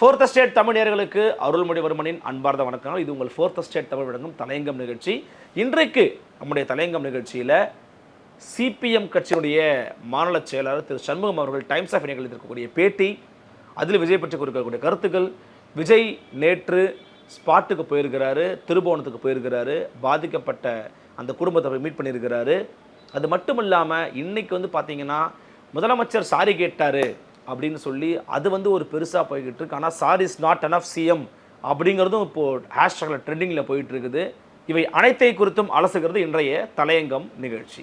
Fourth state தமிழர்களுக்கு அருள்மொழிவர்மனின் அன்பார்ந்த வணக்கங்கள். இது உங்கள் ஃபோர்த் ஸ்டேட் தமிழ் வழங்கும் தலையங்கம் நிகழ்ச்சி. இன்றைக்கு நம்முடைய தலையங்கம் நிகழ்ச்சியில் சிபிஎம் கட்சியினுடைய மாநில செயலாளர் திரு சண்முகம் அவர்கள் டைம்ஸ் ஆஃப் இந்தியாவில் இருக்கக்கூடிய பேட்டி அதில் விஜய் பற்றி கொடுக்கக்கூடிய கருத்துக்கள். விஜய் நேற்று ஸ்பாட்டுக்கு போயிருக்கிறாரு திருபுவனத்துக்கு போயிருக்கிறாரு பாதிக்கப்பட்ட அந்த குடும்பத்தை போய் மீட் பண்ணியிருக்கிறாரு. அது மட்டும் இல்லாமல் இன்றைக்கி வந்து பார்த்திங்கன்னா முதலமைச்சர் சாரி கேட்டார். அப்படின்னு சொல்லி அது வந்து ஒரு பெருசாக போய்கிட்டு இருக்கு. ஆனால் sorry is not enough CM அப்படிங்கிறதும் இப்போது ஹேஷ்டாகில் ட்ரெண்டிங்கில் போயிட்டு இருக்குது. இவை அனைத்தை குறித்தும் அலசுகிறது இன்றைய தலையங்கம் நிகழ்ச்சி.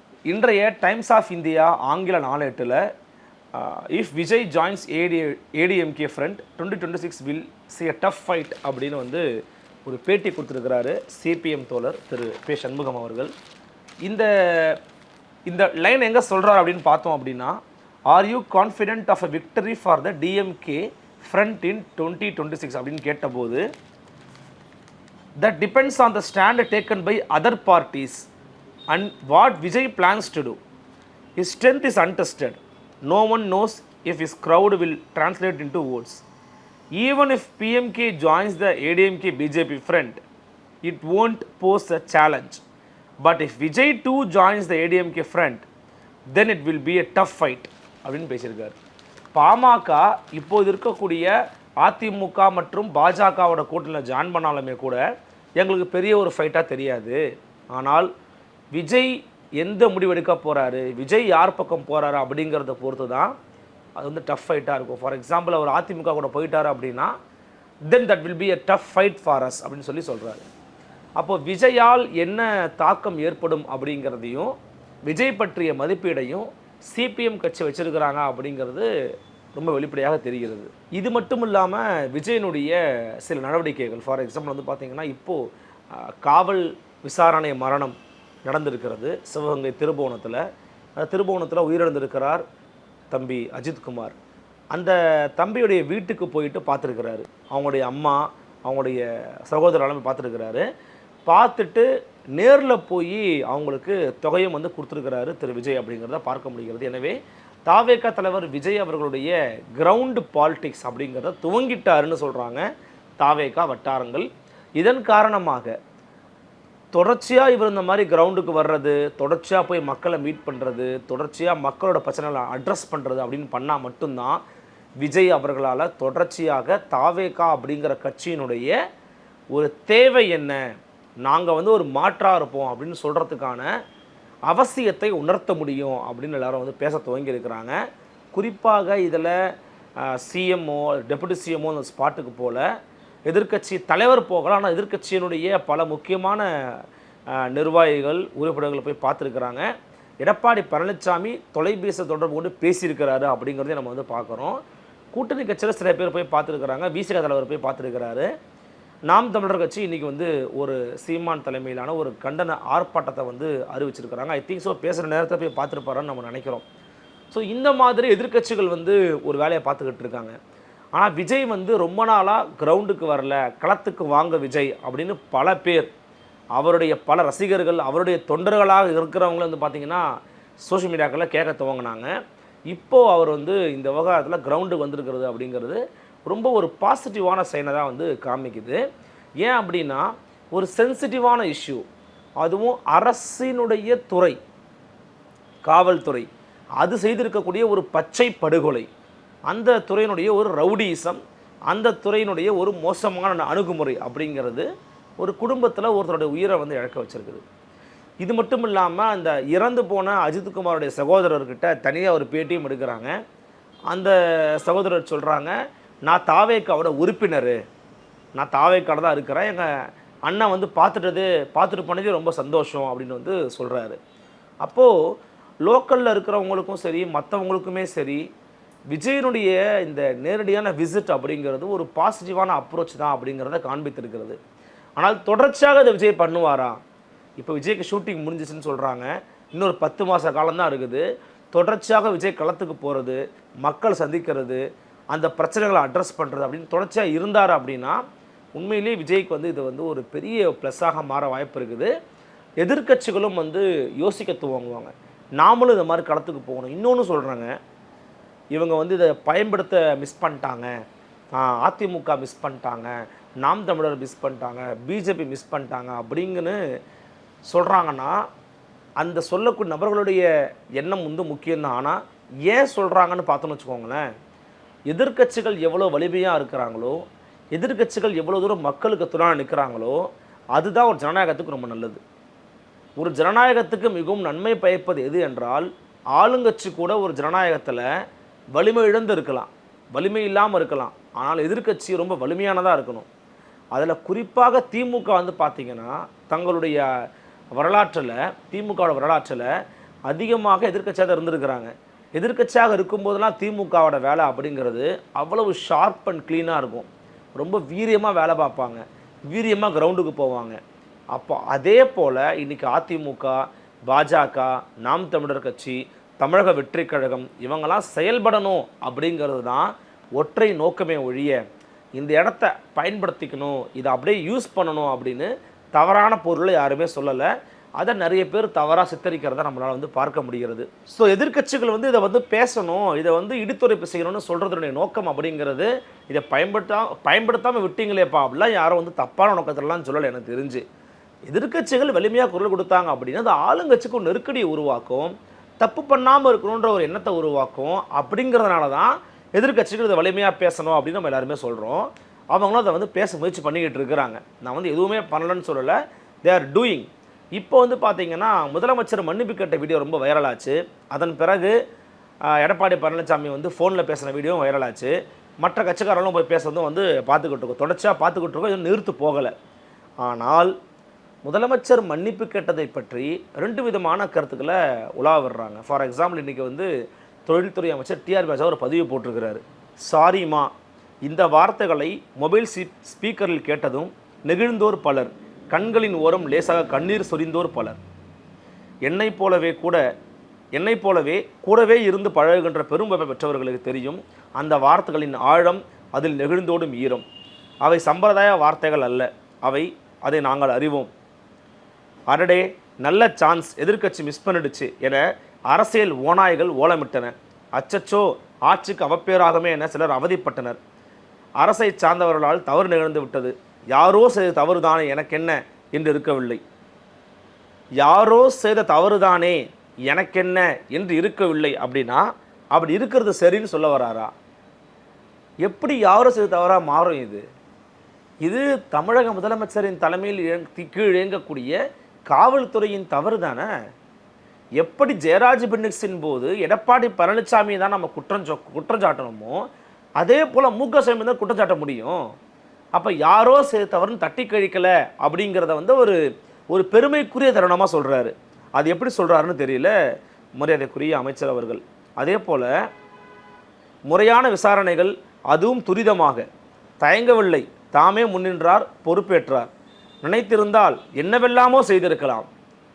இன்றைய டைம்ஸ் ஆஃப் இந்தியா ஆங்கில நாளேட்டில் if Vijay joins AD ADMK front twenty twenty six will see a tough fight அப்படின்னு வந்து ஒரு பேட்டி கொடுத்துருக்கிறாரு சிபிஎம் தோழர் திரு பே சண்முகம் அவர்கள். இந்த இந்த லைன் எங்கே சொல்கிறார் அப்படின்னு பார்த்தோம் அப்படின்னா are you confident of a victory for the DMK front in twenty twenty six அப்படின்னு கேட்டபோது that depends on the stand taken by other parties and what Vijay plans to do is strength is untested no one knows if is crowd will translate in to votes even if PMK joins the ADMK BJP front it won't pose a challenge but if Vijay do joins the ADMK front then it will be a tough fight அப்படின்னு பேசியிருக்காரு பாமக இப்போது இருக்கக்கூடிய அதிமுக மற்றும் பாஜகவோட கூட்டணியில் join பண்ணாலுமே கூட எங்களுக்கு பெரிய ஒரு ஃபைட்டாக தெரியாது ஆனால் விஜய் எந்த முடிவெடுக்க போகிறாரு விஜய் யார் பக்கம் போகிறாரு அப்படிங்கிறத பொறுத்து தான் அது வந்து டஃப் ஃபைட்டாக இருக்கும். ஃபார் எக்ஸாம்பிள் அவர் அதிமுக கூட போயிட்டார் அப்படின்னா then that will be a tough fight for us அப்படின்னு சொல்லி சொல்கிறாரு அப்போ விஜயால் என்ன தாக்கம் ஏற்படும் அப்படிங்கிறதையும் விஜய் பற்றிய மதிப்பீடையும் சிபிஎம் கட்சி வச்சிருக்கிறாங்க அப்படிங்கிறது ரொம்ப வெளிப்படையாக தெரிகிறது. இது மட்டும் இல்லாமல் விஜயனுடைய சில நடவடிக்கைகள். ஃபார் எக்ஸாம்பிள் வந்து பார்த்திங்கன்னா இப்போது காவல் விசாரணை மரணம் நடந்திருக்கிறது. சிவகங்கை திருபுவனத்தில். அந்த திருபுவனத்தில் உயிரிழந்திருக்கிறார் தம்பி அஜித்குமார் அந்த தம்பியுடைய வீட்டுக்கு போயிட்டு பார்த்துருக்கிறாரு. அவங்களுடைய அம்மா அவங்களுடைய சகோதரர்களும் பார்த்துருக்கிறாரு. பார்த்துட்டு நேரில் போய் அவங்களுக்கு தொகையும் வந்து கொடுத்துருக்கிறாரு திரு விஜய் அப்படிங்கிறத பார்க்க முடிகிறது. எனவே தாவேகா தலைவர் விஜய் அவர்களுடைய கிரவுண்டு பாலிடிக்ஸ் அப்படிங்கிறத துவங்கிட்டாருன்னு சொல்கிறாங்க தாவேகா வட்டாரங்கள். இதன் காரணமாக தொடர்ச்சியாக இவர் இந்த மாதிரி கிரவுண்டுக்கு வர்றது தொடர்ச்சியாக போய் மக்களை மீட் பண்ணுறது தொடர்ச்சியாக மக்களோட பிரச்சனைகளை அட்ரஸ் பண்ணுறது அப்படின்னு பண்ணால் மட்டும்தான் விஜய் அவர்களால் தொடர்ச்சியாக தாவேகா அப்படிங்கிற கட்சியினுடைய ஒரு தேவை என்ன? நாங்கள் வந்து ஒரு மாற்றாக இருப்போம் அப்படின்னு சொல்கிறதுக்கான அவசியத்தை உணர்த்த முடியும் அப்படின்னு எல்லாரும் வந்து பேச துவங்கி இருக்கிறாங்க. குறிப்பாக இதில் சிஎம்ஓ டெபுட்டி சிஎம்ஓ அந்த ஸ்பாட்டுக்கு போல எதிர்க்கட்சி தலைவர் போகலாம். ஆனால் எதிர்க்கட்சியினுடைய பல முக்கியமான நிர்வாகிகள் உறுப்பினர்கள் போய் பார்த்துருக்குறாங்க. எடப்பாடி பழனிசாமி தொலைபேசி தொடர்பு கொண்டு பேசியிருக்கிறாரு அப்படிங்கிறதையும் நம்ம வந்து பார்க்குறோம். கூட்டணி கட்சியில் சில பேர் போய் பார்த்துருக்குறாங்க. விசிக தலைவர் போய் பார்த்துருக்கிறாரு. நாம் தமிழர் கட்சி இன்றைக்கி வந்து ஒரு சீமான் தலைமையிலான ஒரு கண்டன ஆர்ப்பாட்டத்தை வந்து அறிவிச்சிருக்கிறாங்க. ஐ திங்க் ஸோ பேசுகிற நேரத்தில் போய் பார்த்துருப்பாருன்னு நம்ம நினைக்கிறோம். ஸோ இந்த மாதிரி எதிர்க்கட்சிகள் வந்து ஒரு வேலையை பார்த்துக்கிட்டு இருக்காங்க. ஆனால் விஜய் வந்து ரொம்ப நாளாக கிரவுண்டுக்கு வரல களத்துக்கு வாங்க விஜய் அப்படின்னு பல பேர் அவருடைய பல ரசிகர்கள் அவருடைய தொண்டர்களாக இருக்கிறவங்களும் வந்து பார்த்திங்கன்னா சோஷியல் மீடியாக்களில் கேட்க துவங்கினாங்க. இப்போது அவர் வந்து இந்த விவகாரத்தில் கிரவுண்டுக்கு வந்திருக்கிறது அப்படிங்கிறது ரொம்ப ஒரு பாசிட்டிவான சைனை தான் வந்து காமிக்குது. ஏன் அப்படின்னா ஒரு சென்சிட்டிவான இஷ்யூ அதுவும் அரசினுடைய துறை காவல்துறை அது செய்திருக்கக்கூடிய ஒரு பச்சை படுகொலை. அந்த துறையினுடைய ஒரு ரவுடிசம் அந்த துறையினுடைய ஒரு மோசமான அணுகுமுறை அப்படிங்கிறது ஒரு குடும்பத்தில் ஒருத்தருடைய உயிரை வந்து இழக்க வச்சிருக்குது. இது மட்டும் இல்லாமல் அந்த இறந்து போன அஜித்குமாருடைய சகோதரர்கிட்ட தனியாக ஒரு பேட்டியும் எடுக்கிறாங்க. அந்த சகோதரர் சொல்கிறாங்க நான் தாவேக்காவோட உறுப்பினர். நான் தாவேக்காட தான் இருக்கிறேன். எங்கள் அண்ணன் வந்து பார்த்துட்டது பார்த்துட்டு போனதே ரொம்ப சந்தோஷம் அப்படின்னு வந்து சொல்கிறாரு அப்போது லோக்கலில் இருக்கிறவங்களுக்கும் சரி மற்றவங்களுக்குமே சரி விஜயனுடைய இந்த நேரடியான விசிட் அப்படிங்கிறது ஒரு பாசிட்டிவான அப்ரோச் தான் அப்படிங்கிறத காண்பித்திருக்கிறது. ஆனால் தொடர்ச்சியாக இதை விஜய் பண்ணுவாரா? இப்போ விஜய்க்கு ஷூட்டிங் முடிஞ்சிச்சுன்னு சொல்கிறாங்க இன்னொரு பத்து மாத காலம்தான் இருக்குது. தொடர்ச்சியாக விஜய் களத்துக்கு போகிறது மக்கள் சந்திக்கிறது அந்த பிரச்சனைகளை அட்ரஸ் பண்ணுறது அப்படின்னு தொடர்ச்சியாக இருந்தார் அப்படின்னா உண்மையிலேயே விஜய்க்கு வந்து இது வந்து ஒரு பெரிய ப்ளஸ்ஸாக மாற வாய்ப்பு இருக்குது. எதிர்க்கட்சிகளும் வந்து யோசிக்க துவங்குவாங்க. நாமளும் இந்த மாதிரி களத்துக்கு போகணும். இன்னொன்று சொல்கிறாங்க இவங்க வந்து இதை பயன்படுத்த மிஸ் பண்ணிட்டாங்க. அதிமுக மிஸ் பண்ணிட்டாங்க. நாம் தமிழர் மிஸ் பண்ணிட்டாங்க. பிஜேபி மிஸ் பண்ணிட்டாங்க அப்படிங்கன்னு சொல்கிறாங்கன்னா அந்த சொல்லக்கூடிய நபர்களுடைய எண்ணம் வந்து முக்கியம்தான். ஆனால் ஏன் சொல்கிறாங்கன்னு பார்த்தோன்னு வச்சுக்கோங்களேன். எதிர்க்கட்சிகள் எவ்வளோ வலிமையாக இருக்கிறாங்களோ எதிர்க்கட்சிகள் எவ்வளோ தூரம் மக்களுக்கு துணை நிற்கிறாங்களோ அதுதான் ஒரு ஜனநாயகத்துக்கு ரொம்ப நல்லது. ஒரு ஜனநாயகத்துக்கு மிகவும் நன்மை பயப்பது எது என்றால் ஆளுங்கட்சி கூட ஒரு ஜனநாயகத்தில் வலிமை இழந்து இருக்கலாம் வலிமை இல்லாமல் இருக்கலாம். ஆனால் எதிர்க்கட்சி ரொம்ப வலிமையானதாக இருக்கணும். அதில் குறிப்பாக திமுக வந்து பார்த்திங்கன்னா தங்களுடைய வரலாற்றில் திமுகவோட வரலாற்றில் அதிகமாக எதிர்க்கட்சியாக தான் இருந்திருக்கிறாங்க. எதிர்க்கட்சியாக இருக்கும்போதெல்லாம் திமுகவோட வேலை அப்படிங்கிறது அவ்வளவு ஷார்ப் அண்ட் க்ளீனாக இருக்கும். ரொம்ப வீரியமாக வேலை பார்ப்பாங்க. வீரியமாக கிரவுண்டுக்கு போவாங்க. அப்போ அதே போல் இன்னைக்கு அதிமுக பாஜக நாம் தமிழர் கட்சி தமிழக வெற்றி கழகம் இவங்கெல்லாம் செயல்படணும் அப்படிங்கிறது தான் ஒற்றை நோக்கமே ஒழிய இந்த இடத்த பயன்படுத்திக்கணும் இதை அப்படியே யூஸ் பண்ணணும் அப்படின்னு தவறான பொருளை யாருமே சொல்லலை. அதை நிறைய பேர் தவறாக சித்தரிக்கிறத நம்மளால் வந்து பார்க்க முடிகிறது. ஸோ எதிர்க்கட்சிகள் வந்து இதை வந்து பேசணும் இதை வந்து இடித்துரைப்பு செய்யணும்னு சொல்கிறதுடைய நோக்கம் அப்படிங்கிறது இதை பயன்படுத்தா பயன்படுத்தாமல் விட்டீங்களேப்பா அப்படிலாம் யாரும் வந்து தப்பான நோக்கத்திலலாம் சொல்லலை எனக்கு தெரிஞ்சு. எதிர்க்கட்சிகள் வலிமையாக குரல் கொடுத்தாங்க அப்படின்னா அது ஆளுங்கட்சிக்கு ஒரு நெருக்கடியை உருவாக்கும். தப்பு பண்ணாமல் இருக்கணுன்ற ஒரு எண்ணத்தை உருவாக்கும் அப்படிங்கிறதுனால தான் எதிர்க்கட்சிகள் இதை வலிமையாக பேசணும் அப்படின்னு நம்ம எல்லாருமே சொல்கிறோம் அவங்களும் அதை வந்து பேச முயற்சி பண்ணிக்கிட்டு இருக்கிறாங்க. நான் வந்து எதுவுமே பண்ணலன்னு சொல்லலை. தே ஆர் டூயிங் இப்போ வந்து பார்த்தீங்கன்னா முதலமைச்சர் மன்னிப்பு கேட்ட வீடியோ ரொம்ப வைரலாச்சு அதன் பிறகு எடப்பாடி பழனிசாமி வந்து ஃபோனில் பேசின வீடியோவும் வைரலாச்சு மற்ற கட்சிக்காரங்களும் போய் பேசுறதும் வந்து பார்த்துக்கிட்டு இருக்கோம். தொடர்ச்சியாக பார்த்துக்கிட்டு இருக்கோம். இது நிறுத்து போகலை. ஆனால் முதலமைச்சர் மன்னிப்பு கேட்டதை பற்றி ரெண்டு விதமான கருத்துக்களை உலா விடுறாங்க ஃபார் எக்ஸாம்பிள் இன்றைக்கி வந்து தொழில்துறை அமைச்சர் டிஆர் பாஜா ஒரு பதிவு போட்டிருக்கிறாரு. சாரிமா இந்த வார்த்தைகளை மொபைல் ஸ்பீக்கரில் கேட்டதும் நெகிழ்ந்தோர் பலர் கண்களின் ஓரம் லேசாக கண்ணீர் சொரிந்தோர் பலர். என்னைப் போலவே கூட என்னைப் போலவே கூடவே இருந்து பழகுகின்ற பெரும் பெற்றவர்களுக்கு தெரியும் அந்த வார்த்தைகளின் ஆழம் அதில் நெகிழ்ந்தோடும் ஈரம். அவை சம்பிரதாய வார்த்தைகள் அல்ல அவை அதை நாங்கள் அறிவோம். அடடே நல்ல சான்ஸ் எதிர்க்கட்சி மிஸ் பண்ணிடுச்சு என அரசியல் ஓநாய்கள் ஓலமிட்டன. அச்சச்சோ ஆட்சிக்கு அவப்பேராகமே என சிலர் அவதிப்பட்டனர். அரசை சார்ந்தவர்களால் தவறு நிகழ்ந்து விட்டது. யாரோ செய்த தவறுதானே எனக்கென்ன என்று இருக்கவில்லை. யாரோ செய்த தவறுதானே எனக்கென்ன என்று இருக்கவில்லை அப்படின்னா அப்படி இருக்கிறது சரின்னு சொல்ல வராரா? எப்படி யாரோ செய்த தவறாக மாறும் இது? இது தமிழக முதலமைச்சரின் தலைமையில் கீழ் இயங்கக்கூடிய காவல்துறையின் தவறு தானே? எப்படி ஜெயராஜ் பின்னிக்ஸின் போது எடப்பாடி பழனிசாமி தான் நம்ம குற்றம் சொ- குற்றம் சாட்டணுமோ அதே போல் மு க ஸ்டாலின் தான் குற்றம் சாட்ட முடியும். அப்போ யாரோ செய்த தவறுன்னு தட்டி கழிக்கலை அப்படிங்கிறத வந்து ஒரு ஒரு பெருமைக்குரிய தருணமாக சொல்கிறாரு அது எப்படி சொல்கிறாருன்னு தெரியல. மரியாதைக்குரிய அமைச்சர் அவர்கள். அதே போல் முறையான விசாரணைகள் அதுவும் துரிதமாக. தயங்கவில்லை. தாமே முன்னின்றார் பொறுப்பேற்றார். நினைத்திருந்தால் என்னவெல்லாமோ செய்திருக்கலாம்.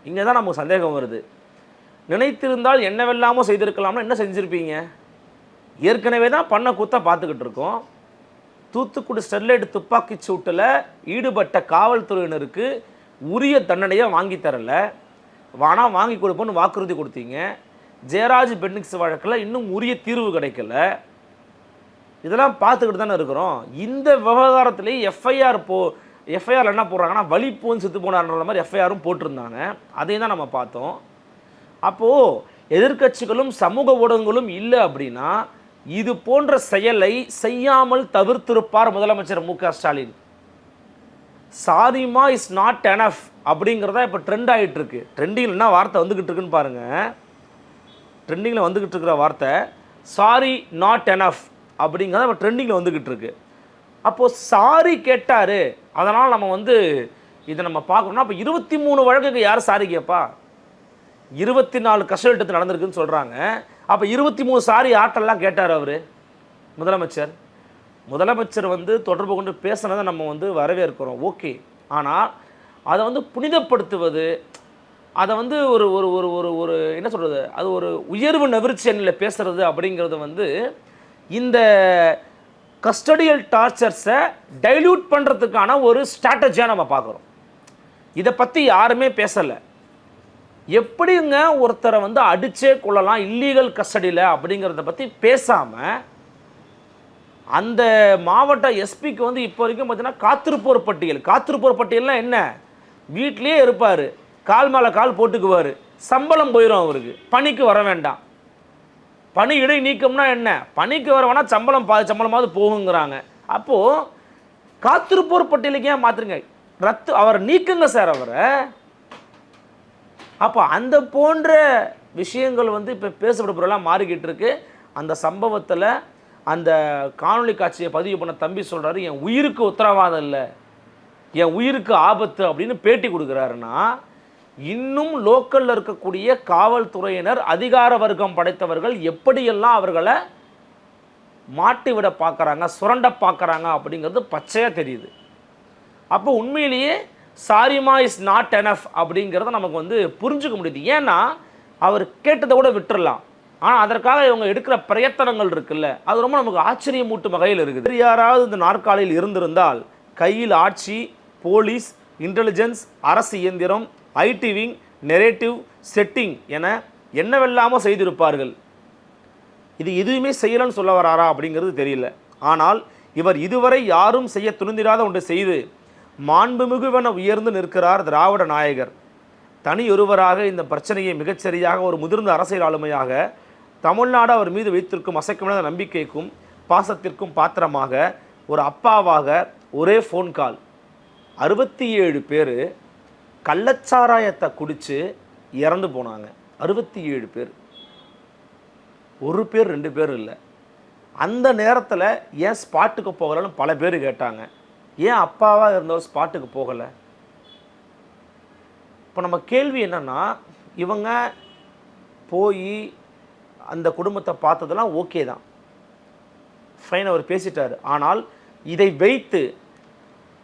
இங்கே தான் நமக்கு சந்தேகம் வருது. நினைத்திருந்தால் என்னவெல்லாமோ செய்திருக்கலாம்னா என்ன செஞ்சுருப்பீங்க? ஏற்கனவே தான் பண்ண கூத்த பார்த்துக்கிட்டு இருக்கோம். தூத்துக்குடி ஸ்டெர்லைட் துப்பாக்கி சூட்டில் ஈடுபட்ட காவல்துறையினருக்கு உரிய தண்டனையை வாங்கி தரல. வாணா வாங்கி கொடுப்போன்னு வாக்குறுதி கொடுத்தீங்க. ஜெயராஜ் பென்னிக்ஸ் வழக்கில் இன்னும் உரிய தீர்வு கிடைக்கல. இதெல்லாம் பார்த்துக்கிட்டு தானே இருக்கிறோம். இந்த விவகாரத்திலேயே எஃப்ஐஆர் போ எஃப்ஐஆர் என்ன போடுறாங்கன்னா வலி செத்து போனார்ன்ற மாதிரி எஃப்ஐஆரும் போட்டிருந்தாங்க. அதையும் தான் நம்ம பார்த்தோம். அப்போது எதிர்க்கட்சிகளும் சமூக ஊடகங்களும் இல்லை அப்படின்னா இது போன்ற செயலை செய்யாமல் தவிர்த்திருப்பார் முதலமைச்சர் மு க ஸ்டாலின். சாதிமா இஸ் நாட் எனஃப் அப்படிங்கிறதா இப்போ ட்ரெண்ட் ஆகிட்டு இருக்கு ட்ரெண்டிங்கில் என்ன வார்த்தை வந்துக்கிட்டு இருக்குன்னு பாருங்கள் ட்ரெண்டிங்கில் வந்துக்கிட்டு இருக்கிற வார்த்தை சாரி நாட் எனஃப் அப்படிங்கிறத இப்போ ட்ரெண்டிங்கில் வந்துக்கிட்டு இருக்குது அப்போது சாரி கேட்டார். அதனால் நம்ம வந்து இதை நம்ம பார்க்கணும்னா அப்போ இருபத்தி மூணு வழக்குக்கு யார் சாரி கேட்பா? இருபத்தி நாலு கஷ்டத்து நடந்திருக்குன்னு சொல்கிறாங்க அப்போ இருபத்தி மூணு சாரி ஆட்டெல்லாம் கேட்டார் அவர் முதலமைச்சர். முதலமைச்சர் வந்து தொடர்பு கொண்டு பேசுனதை நம்ம வந்து வரவேற்கிறோம். ஓகே. ஆனால் அதை வந்து புனிதப்படுத்துவது அதை வந்து ஒரு ஒரு ஒரு ஒரு ஒரு என்ன சொல்கிறது அது ஒரு உயர்வு நவிர்ச்சி எண்ணில் பேசுகிறது அப்படிங்கிறது வந்து இந்த கஸ்டடியல் டார்ச்சர்ஸை டைல்யூட் பண்ணுறதுக்கான ஒரு ஸ்ட்ராட்டஜியாக நம்ம பார்க்குறோம். இதை பற்றி யாருமே பேசலை. எப்படிங்க ஒருத்தரை வந்து அடித்தே கொள்ளலாம் இல்லீகல் கஸ்டடியில் அப்படிங்கிறத பற்றி பேசாமல் அந்த மாவட்ட எஸ்பிக்கு வந்து இப்போ வரைக்கும் பார்த்தீங்கன்னா காத்திருப்போர் பட்டியல். காத்திருப்போர் பட்டியல்னால் என்ன? வீட்லேயே இருப்பார். கால் மேலே கால் போட்டுக்குவார். சம்பளம் போயிடும் அவருக்கு. பணிக்கு வர வேண்டாம். பணி இடை நீக்கம்னா என்ன? பணிக்கு வர சம்பளம் பாதி சம்பளமாவது போகுங்கிறாங்க. அப்போது காத்திருப்போர் பட்டியலுக்கு ஏன் மாற்றுங்க ரத்து அவர் நீக்குங்க சார் அவரை. அப்போ அந்த போன்ற விஷயங்கள் வந்து இப்போ பேசப்படுபொருளாக மாறிக்கிட்டு இருக்கு. அந்த சம்பவத்தில் அந்த காணொளி காட்சியை பதிவு பண்ண தம்பி சொல்கிறாரு என் உயிருக்கு உத்தரவாதம் இல்லை. என் உயிருக்கு ஆபத்து அப்படின்னு பேட்டி கொடுக்குறாருன்னா இன்னும் லோக்கலில் இருக்கக்கூடிய காவல்துறையினர் அதிகார வர்க்கம் படைத்தவர்கள் எப்படியெல்லாம் அவர்களை மாட்டி விட பார்க்குறாங்க சுரண்ட பார்க்குறாங்க அப்படிங்கிறது பச்சையாக தெரியுது. அப்போ உண்மையிலேயே சாரிமா இஸ் நாட் எனஃப் அப்படிங்கிறத நமக்கு வந்து புரிஞ்சுக்க முடியுது. ஏன்னா அவர் கேட்டதை கூட விட்டுறலாம். ஆனால் அதற்காக இவங்க எடுக்கிற பிரயத்தனங்கள் இருக்குல்ல அது ரொம்ப நமக்கு ஆச்சரியமூட்டும் வகையில் இருக்குது. யாராவது இந்த நாற்காலியில் இருந்திருந்தால் கையில் ஆட்சி போலீஸ் இன்டெலிஜென்ஸ் அரசு இயந்திரம் ஐடிவிங் நெரேட்டிவ் செட்டிங் என என்னவெல்லாமோ செய்திருப்பார்கள். இது எதுவுமே செய்யலன்னு சொல்ல வராரா அப்படிங்கிறது தெரியல. ஆனால் இவர் இதுவரை யாரும் செய்ய துணிந்திராத ஒன்று செய்து மாண்புமிகுவென உயர்ந்து நிற்கிறார் திராவிட நாயகர். தனியொருவராக இந்த பிரச்சனையை மிகச்சரியாக ஒரு முதிர்ந்த அரசியல் ஆளுமையாக தமிழ்நாடு அவர் மீது வைத்திருக்கும் அசைக்கமில்லாத நம்பிக்கைக்கும் பாசத்திற்கும் பாத்திரமாக ஒரு அப்பாவாக ஒரே ஃபோன் கால் அறுபத்தி ஏழு பேர் கள்ளச்சாராயத்தை குடித்து இறந்து போனாங்க. அறுபத்தி ஏழு பேர். ஒரு பேர் ரெண்டு பேர் இல்லை. அந்த நேரத்தில் ஏன் ஸ்பாட்டுக்கு போகலைன்னு பல பேர் கேட்டாங்க. ஏன் அப்பாவாக இருந்தவர் ஸ்பாட்டுக்கு போகலை? இப்போ நம்ம கேள்வி என்னென்னா இவங்க போய் அந்த குடும்பத்தை பார்த்ததெல்லாம் ஓகே தான். ஃபைன் அவர் பேசிட்டார். ஆனால் இதை வைத்து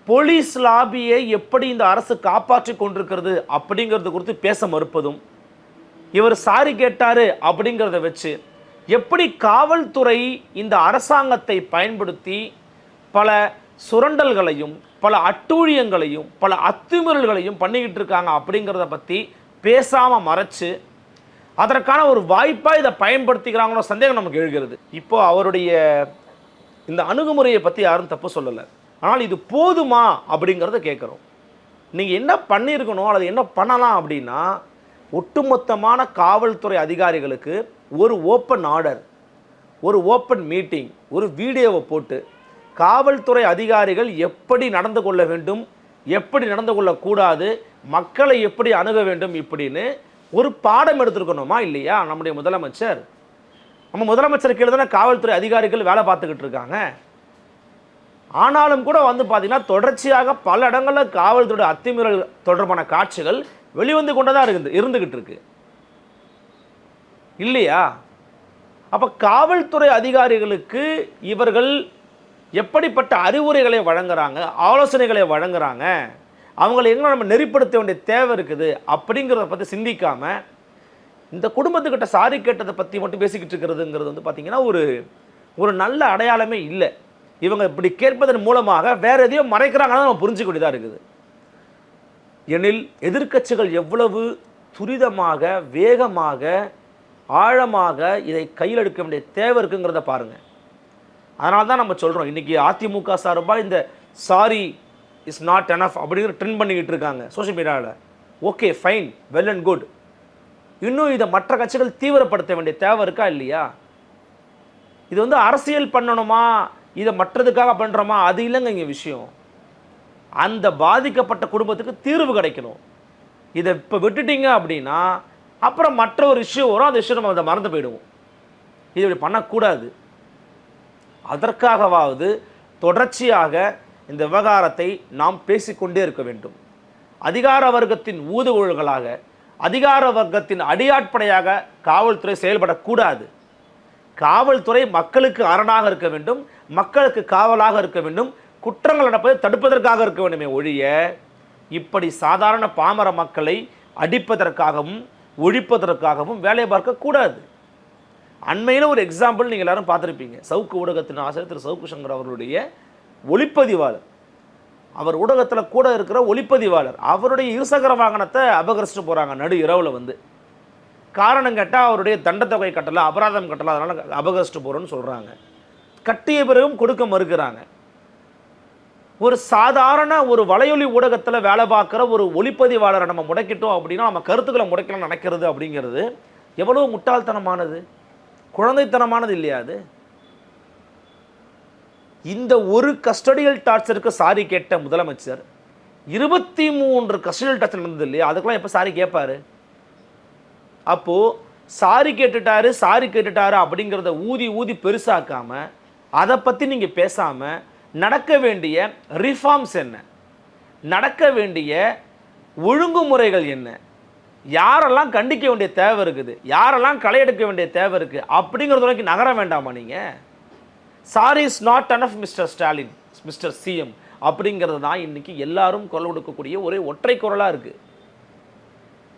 போலீஸ் லாபியை எப்படி இந்த அரசு காப்பாற்றி கொண்டிருக்கிறது அப்படிங்கிறது குறித்து பேச மறுப்பதும் இவர் சாரி கேட்டார் அப்படிங்கிறத வச்சு எப்படி காவல்துறை இந்த அரசாங்கத்தை பயன்படுத்தி பல சுரண்டல்களையும் பல அட்டூழியங்களையும் பல அத்துமீறல்களையும் பண்ணிக்கிட்டு இருக்காங்க அப்படிங்கிறத பற்றி பேசாமல் மறைச்சு அதற்கான ஒரு வாய்ப்பாக இதை பயன்படுத்திக்கிறாங்களோ சந்தேகம் நமக்கு எழுகிறது. இப்போது அவருடைய இந்த அணுகுமுறையை பற்றி யாரும் தப்பு சொல்லலை. ஆனால் இது போதுமா அப்படிங்கிறத கேட்குறோம். நீங்கள் என்ன பண்ணியிருக்கணும் அல்லது என்ன பண்ணலாம் அப்படின்னா ஒட்டுமொத்தமான காவல்துறை அதிகாரிகளுக்கு ஒரு ஓப்பன் ஆர்டர் ஒரு ஓப்பன் மீட்டிங் ஒரு வீடியோவை போட்டு காவல்துறை அதிகாரிகள் எப்படி நடந்து கொள்ள வேண்டும் எப்படி நடந்து கொள்ளக்கூடாது மக்களை எப்படி அணுக வேண்டும் இப்படின்னு ஒரு பாடம் எடுத்துருக்கணுமா இல்லையா நம்முடைய முதலமைச்சர்? நம்ம முதலமைச்சர் கீழே தானே காவல்துறை அதிகாரிகள் வேலை பார்த்துக்கிட்டு இருக்காங்க. ஆனாலும் கூட வந்து பார்த்தீங்கன்னா தொடர்ச்சியாக பல இடங்களில் காவல்துறை அத்துமீறல் தொடர்பான காட்சிகள் வெளிவந்து கொண்டு தான் இருக்குது இருந்துக்கிட்டு இருக்கு. இல்லையா? அப்போ காவல்துறை அதிகாரிகளுக்கு இவர்கள் எப்படிப்பட்ட அறிவுரைகளை வழங்குறாங்க ஆலோசனைகளை வழங்குறாங்க அவங்களை எங்கே நம்ம நெறிப்படுத்த வேண்டிய தேவை இருக்குது அப்படிங்கிறத பற்றி சிந்திக்காமல் இந்த குடும்பத்துக்கிட்ட சாரி கேட்டதை பற்றி மட்டும் பேசிக்கிட்டு இருக்கிறதுங்கிறது வந்து பார்த்திங்கன்னா ஒரு ஒரு நல்ல அடையாளமே இல்லை. இவங்க இப்படி கேட்பதன் மூலமாக வேற எதையோ மறைக்கிறாங்கன்னு நம்ம புரிஞ்சுக்க வேண்டியதாக இருக்குது. எனில் எதிர்க்கட்சிகள் எவ்வளவு துரிதமாக வேகமாக ஆழமாக இதை கையில் எடுக்க வேண்டிய தேவை இருக்குங்கிறத பாருங்கள் அதனால தான் நம்ம சொல்கிறோம் இன்றைக்கி அதிமுக சார்பாக இந்த சாரி இஸ் நாட் எனஃப் அப்படிங்கிற ட்ரெண்ட் பண்ணிக்கிட்டு இருக்காங்க சோஷியல் மீடியாவில் okay fine well and good இன்னும் இதை மற்ற கட்சிகள் தீவிரப்படுத்த வேண்டிய தேவை இருக்கா இல்லையா? இது வந்து அரசியல் பண்ணணுமா? இதை மற்றதுக்காக பண்ணுறோமா அது இல்லைங்க இங்கே விஷயம். அந்த பாதிக்கப்பட்ட குடும்பத்துக்கு தீர்வு கிடைக்கணும். இதை இப்போ விட்டுட்டீங்க அப்படின்னா அப்புறம் மற்ற ஒரு இஷ்யூ வரும் அந்த இஷ்யூ நம்ம அதை மறந்து போயிடுவோம். இது இப்படி பண்ணக்கூடாது. அதற்காகவாவது தொடர்ச்சியாக இந்த விவகாரத்தை நாம் பேசிக்கொண்டே இருக்க வேண்டும். அதிகார வர்க்கத்தின் ஊதுகோள்களாக அதிகார வர்க்கத்தின் அடியாட்படையாக காவல்துறை செயல்படக்கூடாது. காவல்துறை மக்களுக்கு அரணாக இருக்க வேண்டும் மக்களுக்கு காவலாக இருக்க வேண்டும் குற்றங்கள் நடப்பதை தடுப்பதற்காக இருக்க வேண்டுமே ஒழிய இப்படி சாதாரண பாமர மக்களை அடிப்பதற்காகவும் ஒழிப்பதற்காகவும் வேலை பார்க்கக்கூடாது அண்மையில் ஒரு எக்ஸாம்பிள் நீங்கள் எல்லாரும் பார்த்துருப்பீங்க. சவுக்கு ஊடகத்தின் ஆசிரியர் திரு சவுக்கு சங்கர் அவர்களுடைய ஒளிப்பதிவாளர். அவர் ஊடகத்தில் கூட இருக்கிற ஒளிப்பதிவாளர். அவருடைய இருசக்கர வாகனத்தை அபகரிச்சுட்டு போகிறாங்க நடு இரவில் வந்து. காரணம் கேட்டால் அவருடைய தண்டத்தொகை கட்டலை அபராதம் கட்டலை அதனால் அபகரிச்சுட்டு போகிறோன்னு சொல்கிறாங்க கட்டிய பிறகும் கொடுக்க மறுக்கிறாங்க. ஒரு சாதாரண ஒரு வலையொலி ஊடகத்தில் வேலை பார்க்குற ஒரு ஒளிப்பதிவாளரை நம்ம முடக்கிட்டோம் அப்படின்னா நம்ம கருத்துக்களை முடக்கலாம் நினைக்கிறது அப்படிங்கிறது எவ்வளோ முட்டாள்தனமானது? குழந்தைத்தனமானது இல்லையா அது? இந்த ஒரு கஸ்டடியல் டார்ச்சருக்கு சாரி கேட்ட முதலமைச்சர் இருபத்தி மூன்று கஸ்டடியல் டார்ச்சர் நடந்தது இல்லையா? அதுக்கெல்லாம் எப்போ சாரி கேட்பாரு அப்போது சாரி கேட்டுட்டாரு சாரி கேட்டுட்டாரு அப்படிங்கிறத ஊதி ஊதி பெருசாக்காம அதை பற்றி நீங்கள் பேசாமல் நடக்க வேண்டிய ரிஃபார்ம்ஸ் என்ன? நடக்க வேண்டிய ஒழுங்குமுறைகள் என்ன? யாரெல்லாம் கண்டிக்க வேண்டிய தேவை இருக்குது? யாரெல்லாம் களை எடுக்க வேண்டிய தேவை இருக்குது அப்படிங்கிறது வரைக்கும் நகர வேண்டாமா நீங்கள் sorry is not enough mister Stalin mister CM அப்படிங்கிறது தான் இன்னைக்கு எல்லாரும் குரல் கொடுக்கக்கூடிய ஒரே ஒற்றை குரலாக இருக்குது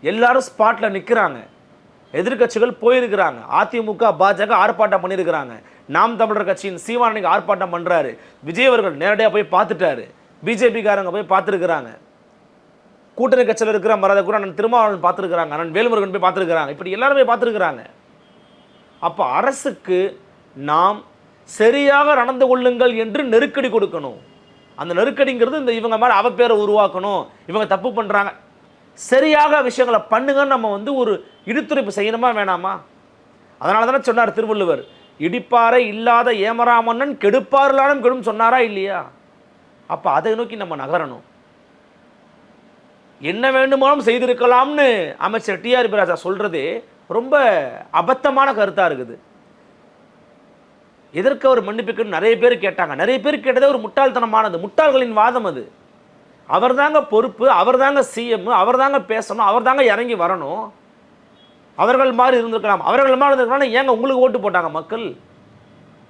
எல்லாரும் ஸ்பாட்டில் நிற்கிறாங்க எதிர்க்கட்சிகள் போயிருக்கிறாங்க. அதிமுக பாஜக ஆர்ப்பாட்டம் பண்ணியிருக்கிறாங்க. நாம் தமிழர் கட்சியின் சீமானிக்கு ஆர்ப்பாட்டம் பண்ணுறாரு விஜய் அவர்கள் நேரடியாக போய் பார்த்துட்டாரு. பிஜேபிக்காரங்க போய் பார்த்துருக்குறாங்க. கூட்டணி கட்சியில் இருக்கிற மரத கூட அண்ணன் திருமாவளவன் பார்த்துருக்குறாங்க. அண்ணன் வேல்முருகன் போய் பார்த்துருக்குறாங்க. இப்படி எல்லாரும் போய் பார்த்துருக்குறாங்க. அப்போ அரசுக்கு நாம் சரியாக நடந்து கொள்ளுங்கள் என்று நெருக்கடி கொடுக்கணும். அந்த நெருக்கடிங்கிறது இந்த இவங்க மேலே அவப்பேரை உருவாக்கணும். இவங்க தப்பு பண்ணுறாங்க சரியாக விஷயங்களை பண்ணுங்கன்னு நம்ம வந்து ஒரு இடித்துரைப்பு செய்யணுமா வேணாமா? அதனால தானே சொன்னார் திருவள்ளுவர். இடிப்பாறை இல்லாத ஏமராமன்னன் கெடுப்பாரலானும் கெடும் சொன்னாரா இல்லையா? அப்போ அதை நோக்கி நம்ம நகரணும். என்ன வேண்டுமானும் செய்திருக்கலாம்னு அமைச்சர் டிஆர் ராஜா சொல்கிறது ரொம்ப அபத்தமான கருத்தா இருக்குது. எதற்கு அவர் மன்னிப்புக்குன்னு நிறைய பேர் கேட்டாங்க. நிறைய பேர் கேட்டதே ஒரு முட்டாள்தனமானது முட்டாள்களின் வாதம் அது. அவர் தாங்க பொறுப்பு அவர் தாங்க சிஎம் அவர் தாங்க பேசணும் அவர் தாங்க இறங்கி வரணும். அவர்கள் மாதிரி இருந்திருக்கலாம். அவர்கள் மாதிரி இருந்திருக்கலாம். ஏங்க உங்களுக்கு ஓட்டு போட்டாங்க மக்கள்?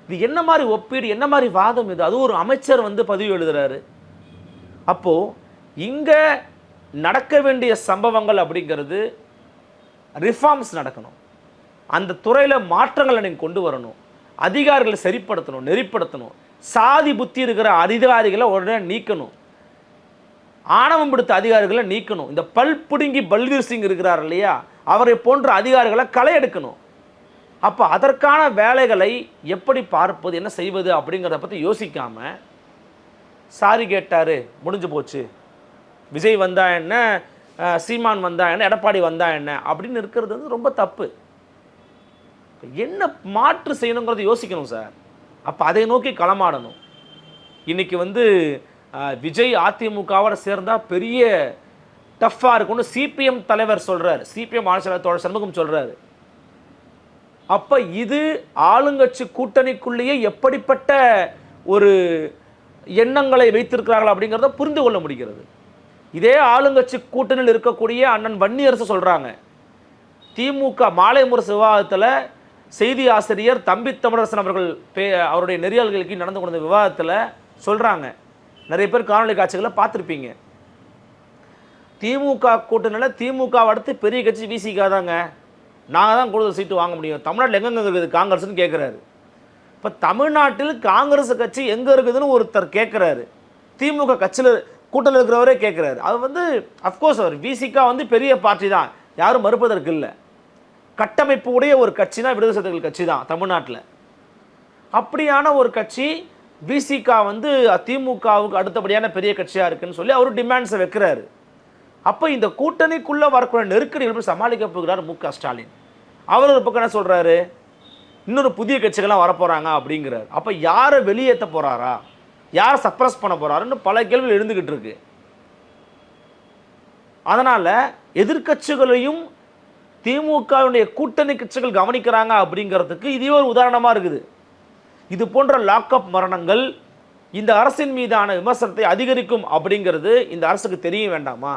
இது என்ன மாதிரி ஒப்பீடு என்ன மாதிரி வாதம் இது? அது ஒரு அமைச்சர் வந்து பதிவு எழுதுறாரு. அப்போ இங்கே நடக்க வேண்டிய சம்பவங்கள் அப்படிங்கிறது ரிஃபார்ம்ஸ் நடக்கணும். அந்த துறையில் மாற்றங்களை நீங்கள் கொண்டு வரணும். அதிகாரிகளை சரிப்படுத்தணும் நெறிப்படுத்தணும். சாதி புத்தி இருக்கிற அதிகாரிகளை உடனே நீக்கணும். ஆணவம் பிடித்த அதிகாரிகளை நீக்கணும். இந்த பல் பிடுங்கி பல்வீர் சிங் இருக்கிறார் இல்லையா? அவரை போன்ற அதிகாரிகளை களை எடுக்கணும் அப்போ அதற்கான வேலைகளை எப்படி பார்ப்பது என்ன செய்வது அப்படிங்கிறத பற்றி யோசிக்காம சாரி கேட்டாரு முடிஞ்சு போச்சு. விஜய் வந்தா என்ன? சீமான் வந்தா என்ன? எடப்பாடி வந்தா என்ன? அப்படின்னு இருக்கிறது வந்து ரொம்ப தப்பு. என்ன மாற்று செய்யணுங்கிறத யோசிக்கணும் சார். அப்போ அதை நோக்கி களமாடணும். இன்றைக்கி வந்து விஜய் அதிமுகவோட சேர்ந்தால் பெரிய டஃப்பாக இருக்கும்னு சிபிஎம் தலைவர் சொல்கிறார் சிபிஎம் ஆட்சியாளர் சண்முகம் சொல்கிறாரு அப்போ இது ஆளுங்கட்சி கூட்டணிக்குள்ளேயே எப்படிப்பட்ட ஒரு எண்ணங்களை வைத்திருக்கிறார்கள் அப்படிங்கிறத புரிந்து கொள்ள முடிகிறது. இதே ஆளுங்கட்சி கூட்டணியில் இருக்கக்கூடிய அண்ணன் வன்னியரசு சொல்கிறாங்க திமுக மாலை முரசு விவாதத்தில் செய்தி ஆசிரியர் தம்பி தமிழரசன் அவர்கள் பே அவருடைய நெறியாளர்களுக்கு நடந்து கொண்ட விவாதத்தில் சொல்கிறாங்க நிறைய பேர் காணொலி காட்சிகளை பார்த்துருப்பீங்க. திமுக கூட்டணியில் திமுக அடுத்து பெரிய கட்சி விசிகா தாங்க. நாங்கள் தான் கூடுதல் சீட்டு வாங்க முடியும். தமிழ்நாட்டில் எங்கெங்கே இருக்குது? காங்கிரஸ்னு கேட்குறாரு இப்போ தமிழ்நாட்டில் காங்கிரஸ் கட்சி எங்கே இருக்குதுன்னு ஒருத்தர் கேட்குறாரு திமுக கட்சியில் கூட்டத்தில் இருக்கிறவரே கேட்குறாரு அது வந்து அஃப்கோர்ஸ் அவர் விசிகா வந்து பெரிய பார்ட்டி தான். யாரும் மறுப்பதற்கு இல்லை. கட்டமைப்பு உடைய ஒரு கட்சினா விடுதலை சிறுத்தைகள் கட்சி தான் தமிழ்நாட்டில். அப்படியான ஒரு கட்சி விசிகா வந்து திமுகவுக்கு அடுத்தபடியான பெரிய கட்சியாக இருக்குன்னு சொல்லி அவர் டிமாண்ட்ஸை வைக்கிறாரு. அப்போ இந்த கூட்டணிக்குள்ளே வரக்கூடிய நெருக்கடி எப்படி சமாளிக்க போகிறார் மு க ஸ்டாலின்? அவர் ஒரு பக்கம் என்ன சொல்கிறாரு இன்னொரு புதிய கட்சிகள்லாம் வரப்போகிறாங்க அப்படிங்கிறார். அப்போ யாரை வெளியேற்ற போகிறாரா யாரை சப்ரஸ் பண்ண போகிறாருன்னு பல கேள்வி எழுந்துக்கிட்டு இருக்கு. அதனால் எதிர்க்கட்சிகளையும் திமுகவுடைய கூட்டணி கட்சிகள் கவனிக்கிறாங்க அப்படிங்கிறதுக்கு இதே ஒரு உதாரணமாக இருக்குது. இது போன்ற லாக்அப் மரணங்கள் இந்த அரசின் மீதான விமர்சனத்தை அதிகரிக்கும் அப்படிங்கிறது இந்த அரசுக்கு தெரிய வேண்டாமா?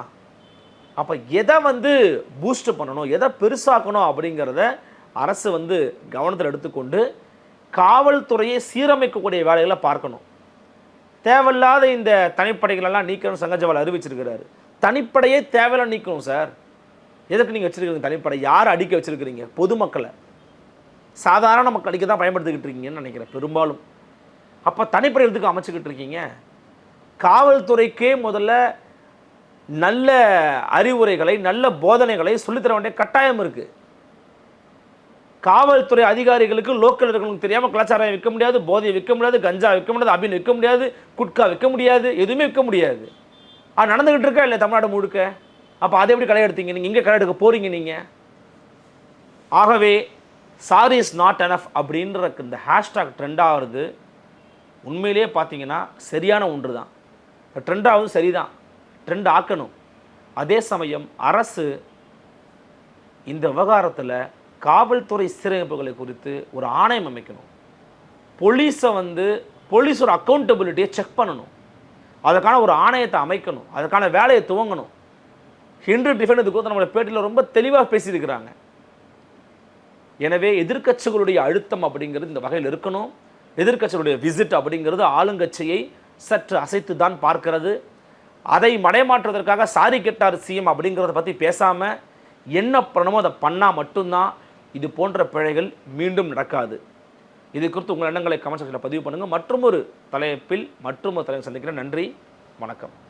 அப்போ எதை வந்து பூஸ்ட் பண்ணணும் எதை பெருசாக்கணும் அப்படிங்கிறத அரசு வந்து கவனத்தில் எடுத்துக்கொண்டு காவல்துறையை சீரமைக்கக்கூடிய வேலைகளை பார்க்கணும். தேவையில்லாத இந்த தனிப்படைகளெல்லாம் நீக்கணும் சங்கஜவால் அறிவிச்சிருக்கிறாரு. தனிப்படையே தேவையில்லாம் நீக்கணும் சார் எதுக்கு நீங்கள் வச்சுருக்கிறீங்க தனிப்படை? யார் அடிக்க வச்சிருக்கிறீங்க? பொதுமக்களை. சாதாரண மக்களுக்கு தான் பயன்படுத்திக்கிட்டு இருக்கீங்கன்னு நினைக்கிறேன் பெரும்பாலும். அப்போ தனிப்படை எதுக்கு அமைச்சுக்கிட்டு இருக்கீங்க? காவல்துறைக்கே முதல்ல நல்ல அறிவுரைகளை நல்ல போதனைகளை சொல்லித்தர வேண்டிய கட்டாயம் இருக்குது காவல்துறை அதிகாரிகளுக்கு லோக்கல் இருக்கிறவங்களுக்கு தெரியாமல் கலாச்சாரம் விற்க முடியாது போதையை விற்க முடியாது கஞ்சா விற்க முடியாது அபின் விற்க முடியாது குட்கா விற்க முடியாது எதுவுமே விற்க முடியாது. அது நடந்துக்கிட்டு இருக்கா இல்லை தமிழ்நாடு முழுக்க? அப்போ அதை எப்படி களை எடுத்தீங்க? நீங்கள் இங்கே களை எடுக்க போகிறீங்க நீங்கள் ஆகவே சாரி இஸ் நாட் எனஃப் அப்படின்ற இந்த ஹேஷ்டாக் ட்ரெண்ட் ஆகிறது உண்மையிலேயே பார்த்தீங்கன்னா சரியான ஒன்று தான் ட்ரெண்ட் ஆகுது சரிதான். ட்ரெண்ட் ஆக்கணும். அதே சமயம் அரசு இந்த விவகாரத்தில் காவல்துறை சீரமைப்புகளை குறித்து ஒரு ஆணையம் அமைக்கணும். போலீஸை வந்து போலீஸோட அக்கௌண்டபிலிட்டியை செக் பண்ணணும். அதுக்கான ஒரு ஆணையத்தை அமைக்கணும். அதுக்கான வேலையை துவங்கணும். ஹென்ரி டிஃபன் இது நம்மளோட பேட்டியில் ரொம்ப தெளிவாக பேசியிருக்கிறாங்க. எனவே எதிர்க்கட்சிகளுடைய அழுத்தம் அப்படிங்கிறது இந்த வகையில் இருக்கணும். எதிர்க்கட்சிகளுடைய விசிட் அப்படிங்கிறது ஆளுங்கட்சியை சற்று அசைத்து தான் பார்க்கிறது. அதை மடைமாற்றுவதற்காக சாரி கெட்டார் சிஎம் அப்படிங்கிறத பற்றி பேசாமல் என்ன பண்ணணுமோ அதை பண்ணால் மட்டும்தான் இது போன்ற பிழைகள் மீண்டும் நடக்காது. இது குறித்து உங்கள் எண்ணங்களை கமெண்ட் செக்ஷனில் பதிவு பண்ணுங்கள் மற்றும் ஒரு தலைப்பில் மற்றும் ஒரு தலைவர் சந்திக்கிறேன். நன்றி. வணக்கம்.